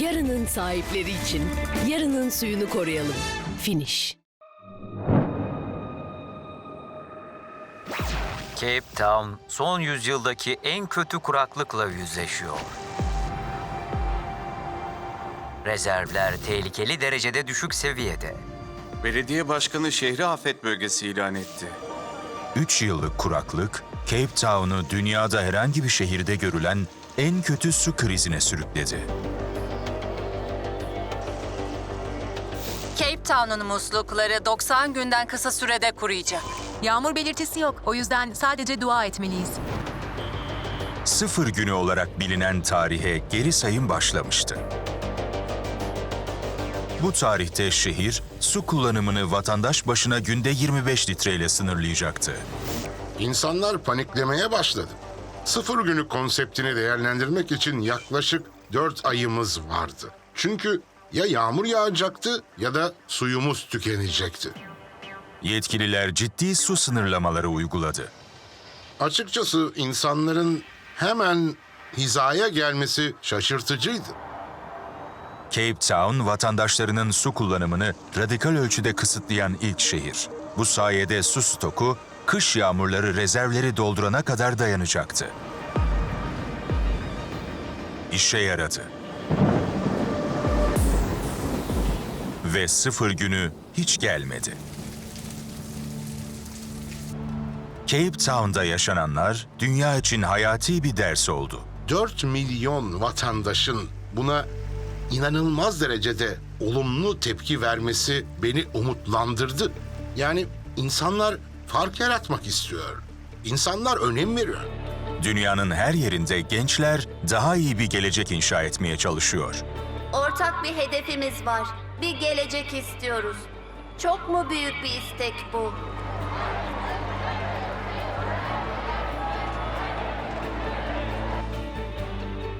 Yarının sahipleri için yarının suyunu koruyalım. Finish. Cape Town son yüzyıldaki en kötü kuraklıkla yüzleşiyor. Rezervler tehlikeli derecede düşük seviyede. Belediye başkanı şehri afet bölgesi ilan etti. 3 yıllık kuraklık, Cape Town'u dünyada herhangi bir şehirde görülen en kötü su krizine sürükledi. Cape Town'un muslukları 90 günden kısa sürede kuruyacak. Yağmur belirtisi yok. O yüzden sadece dua etmeliyiz. Sıfır günü olarak bilinen tarihe geri sayım başlamıştı. Bu tarihte şehir, su kullanımını vatandaş başına günde 25 litreyle sınırlayacaktı. İnsanlar paniklemeye başladı. Sıfır günü konseptini değerlendirmek için yaklaşık 4 ayımız vardı. Çünkü ya yağmur yağacaktı ya da suyumuz tükenecekti. Yetkililer ciddi su sınırlamaları uyguladı. Açıkçası insanların hemen hizaya gelmesi şaşırtıcıydı. Cape Town, vatandaşlarının su kullanımını radikal ölçüde kısıtlayan ilk şehir. Bu sayede su stoku, kış yağmurları rezervleri doldurana kadar dayanacaktı. İşe yaradı. Ve sıfır günü hiç gelmedi. Cape Town'da yaşananlar dünya için hayati bir ders oldu. 4 milyon vatandaşın buna inanılmaz derecede olumlu tepki vermesi beni umutlandırdı. Yani insanlar fark yaratmak istiyor. İnsanlar önem veriyor. Dünyanın her yerinde gençler daha iyi bir gelecek inşa etmeye çalışıyor. Ortak bir hedefimiz var. Bir gelecek istiyoruz. Çok mu büyük bir istek bu?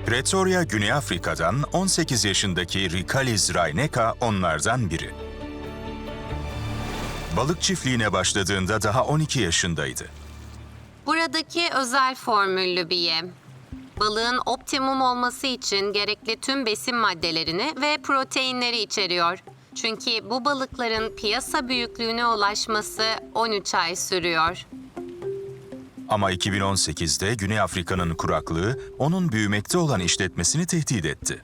Pretoria, Güney Afrika'dan 18 yaşındaki Rikalis Rayneka onlardan biri. Balık çiftliğine başladığında daha 12 yaşındaydı. Buradaki özel formüllü bir yem. Balığın optimum olması için gerekli tüm besin maddelerini ve proteinleri içeriyor. Çünkü bu balıkların piyasa büyüklüğüne ulaşması 13 ay sürüyor. Ama 2018'de Güney Afrika'nın kuraklığı onun büyümekte olan işletmesini tehdit etti.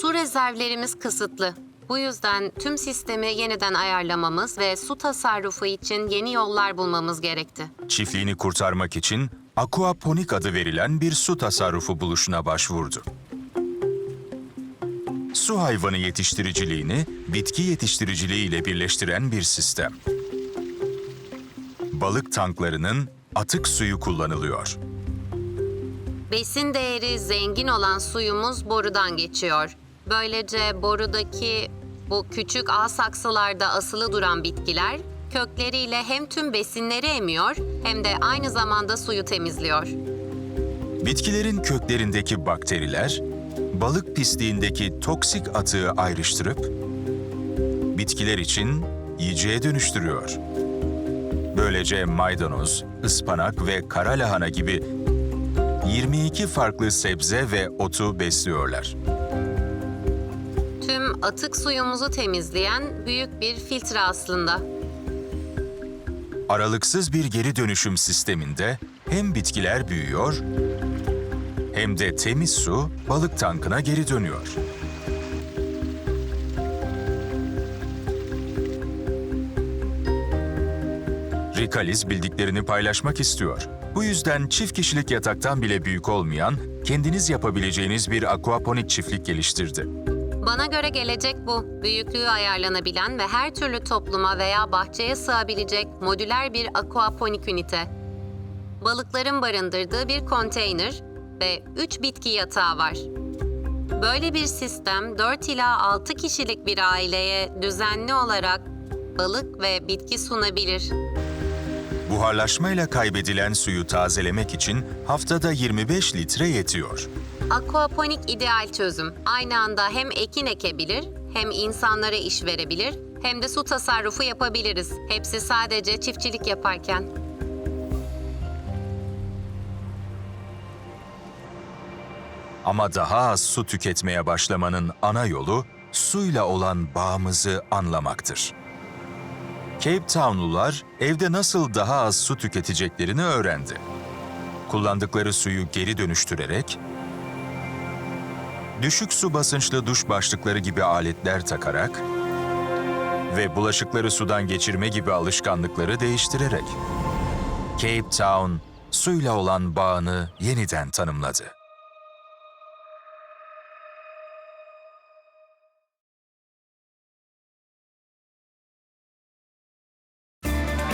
Su rezervlerimiz kısıtlı. Bu yüzden tüm sistemi yeniden ayarlamamız ve su tasarrufu için yeni yollar bulmamız gerekti. Çiftliğini kurtarmak için aquaponik adı verilen bir su tasarrufu buluşuna başvurdu. Su hayvanı yetiştiriciliğini bitki yetiştiriciliği ile birleştiren bir sistem. Balık tanklarının atık suyu kullanılıyor. Besin değeri zengin olan suyumuz borudan geçiyor. Böylece borudaki bu küçük ağ saksılarda asılı duran bitkiler kökleriyle hem tüm besinleri emiyor hem de aynı zamanda suyu temizliyor. Bitkilerin köklerindeki bakteriler, balık pisliğindeki toksik atığı ayrıştırıp bitkiler için yiyeceğe dönüştürüyor. Böylece maydanoz, ıspanak ve kara lahana gibi 22 farklı sebze ve otu besliyorlar. Tüm atık suyumuzu temizleyen büyük bir filtre aslında. Aralıksız bir geri dönüşüm sisteminde hem bitkiler büyüyor hem de temiz su balık tankına geri dönüyor. Rikalis bildiklerini paylaşmak istiyor. Bu yüzden çift kişilik yataktan bile büyük olmayan, kendiniz yapabileceğiniz bir aquaponik çiftlik geliştirdi. Bana göre gelecek bu. Büyüklüğü ayarlanabilen ve her türlü topluma veya bahçeye sığabilecek modüler bir aquaponik ünite. Balıkların barındırdığı bir konteyner ve 3 bitki yatağı var. Böyle bir sistem 4 ila 6 kişilik bir aileye düzenli olarak balık ve bitki sunabilir. Buharlaşmayla kaybedilen suyu tazelemek için haftada 25 litre yetiyor. Aquaponik ideal çözüm. Aynı anda hem ekin ekebilir, hem insanlara iş verebilir, hem de su tasarrufu yapabiliriz. Hepsi sadece çiftçilik yaparken. Ama daha az su tüketmeye başlamanın ana yolu suyla olan bağımızı anlamaktır. Cape Townlular evde nasıl daha az su tüketeceklerini öğrendi. Kullandıkları suyu geri dönüştürerek, düşük su basınçlı duş başlıkları gibi aletler takarak ve bulaşıkları sudan geçirme gibi alışkanlıkları değiştirerek Cape Town suyla olan bağını yeniden tanımladı.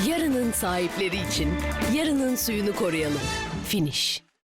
Yarının sahipleri için yarının suyunu koruyalım. Finish.